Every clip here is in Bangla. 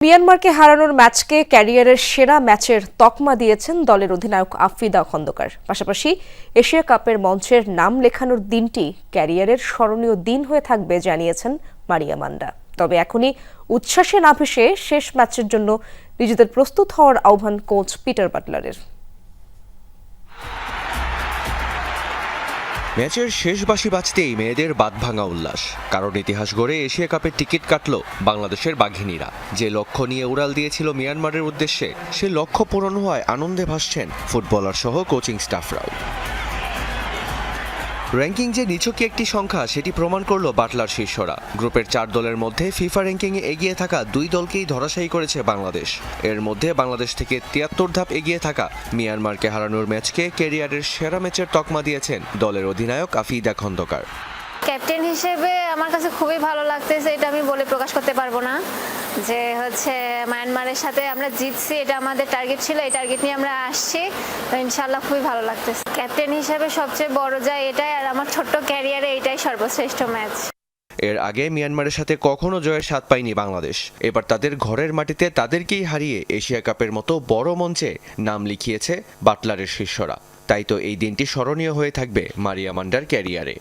মিয়ানমারকে হারানোর ম্যাচকে ক্যারিয়ারের সেরা ম্যাচের তকমা দিয়েছেন দলের অধিনায়ক আফিদা খন্দকার। পাশাপাশি এশিয়া কাপের মঞ্চের নাম লেখানোর দিনটি ক্যারিয়ারের স্মরণীয় দিন হয়ে থাকবে জানিয়েছেন মারিয়া মান্ডা তবে এখনই উচ্ছ্বাসে না ভেসে শেষ ম্যাচের জন্য নিজেদের প্রস্তুত হওয়ার আহ্বান কোচ পিটার বাটলারের। ম্যাচের শেষ বাসি বাঁচতেই মেয়েদের বাদ ভাঙা উল্লাস। কারণ ইতিহাস গড়ে এশিয়া কাপের টিকিট কাটল বাংলাদেশের বাঘিনীরা। যে লক্ষ্য নিয়ে উড়াল দিয়েছিল মিয়ানমারের উদ্দেশ্যে, সে লক্ষ্য পূরণ হওয়ায় আনন্দে ভাসছেন ফুটবলার সহ কোচিং স্টাফরাও। র্যাঙ্কিং যে নিছকই একটি সংখ্যা, সেটি প্রমাণ করল বাটলার শীর্ষরা। গ্রুপের চার দলের মধ্যে ফিফা র্যাঙ্কিংয়ে এগিয়ে থাকা দুই দলকেই ধরাশায়ী করেছে বাংলাদেশ। এর মধ্যে বাংলাদেশ থেকে তিয়াত্তর ধাপ এগিয়ে থাকা মিয়ানমারকে হারানোর ম্যাচকে কেরিয়ারের সেরা ম্যাচের তকমা দিয়েছেন দলের অধিনায়ক আফিদা খন্দকার। ক্যাপ্টেন হিসেবে আমার কাছে খুবই ভালো লাগতেছে, এটা আমি বলে প্রকাশ করতে পারব না। যে হচ্ছে মায়ানমারের সাথে আমরা জিতছি, এটা আমাদের টার্গেট ছিল, এই টার্গেট নিয়ে আমরা আসছি, তো ইনশাল্লাহ খুবই ভালো লাগতেছে। ক্যাপ্টেন হিসেবে সবচেয়ে বড় যায় এটাই, আর আমার ছোট্ট ক্যারিয়ারে এটাই সর্বশ্রেষ্ঠ ম্যাচ এর আগে মিয়ানমারের সাথে কখনো জয়ের স্বাদ পায়নি বাংলাদেশ। এবার তাদের ঘরের মাটিতে তাদেরকেই হারিয়ে এশিয়া কাপের মতো বড় মঞ্চে নাম লিখিয়েছে বাটলারের শিষ্যরা। তাই তো এই দিনটি স্মরণীয় হয়ে থাকবে মারিয়া মান্ডার ক্যারিয়ারে।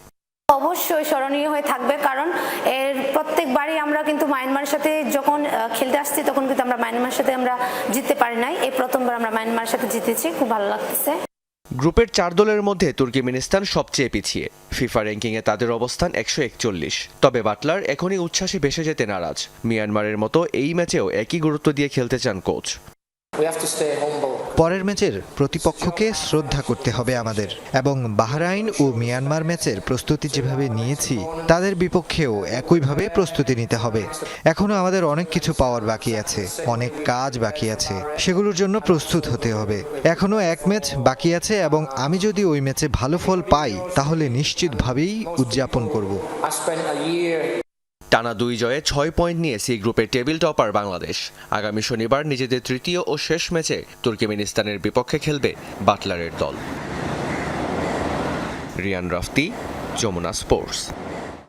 অবশ্যই স্মরণীয় হয়ে থাকবে কারণ এর প্রত্যেকবারই আমরা কিন্তু মায়ানমারের সাথে যখন খেলতে আসছি তখন কিন্তু আমরা মায়ানমারের সাথে আমরা জিততে পারি নাই। এই প্রথমবার আমরা মায়ানমারের সাথে জিতেছি খুব ভালো লাগতেছে। গ্রুপের চার দলের মধ্যে তুর্কিমিনিস্তান সবচেয়ে পিছিয়ে। ফিফা র্যাঙ্কিংয়ে তাদের অবস্থান একশো একচল্লিশ। তবে বাটলার এখনই উচ্ছ্বাসে ভেসে যেতে নারাজ। মিয়ানমারের মতো এই ম্যাচেও একই গুরুত্ব দিয়ে খেলতে চান coach We have to stay humble. পরের ম্যাচের প্রতিপক্ষকে শ্রদ্ধা করতে হবে আমাদের। এবং বাহরাইন ও মিয়ানমার ম্যাচের প্রস্তুতি যেভাবে নিয়েছি, তাদের বিপক্ষেও একইভাবে প্রস্তুতি নিতে হবে। এখনও আমাদের অনেক কিছু পাওয়ার বাকি আছে, অনেক কাজ বাকি আছে। সেগুলোর জন্য প্রস্তুত হতে হবে। এখনও এক ম্যাচ বাকি আছে এবং আমি যদি ওই ম্যাচে ভালো ফল পাই, তাহলে নিশ্চিতভাবেই উদযাপন করব। টানা দুই জয়ে ছয় পয়েন্ট নিয়ে সি গ্রুপের টেবিল টপার বাংলাদেশ। আগামী শনিবার নিজেদের তৃতীয় ও শেষ ম্যাচে তুর্কমেনিস্তানের বিপক্ষে খেলবে বাটলারের দল। রিয়ান রাফতি, যমুনা স্পোর্টস।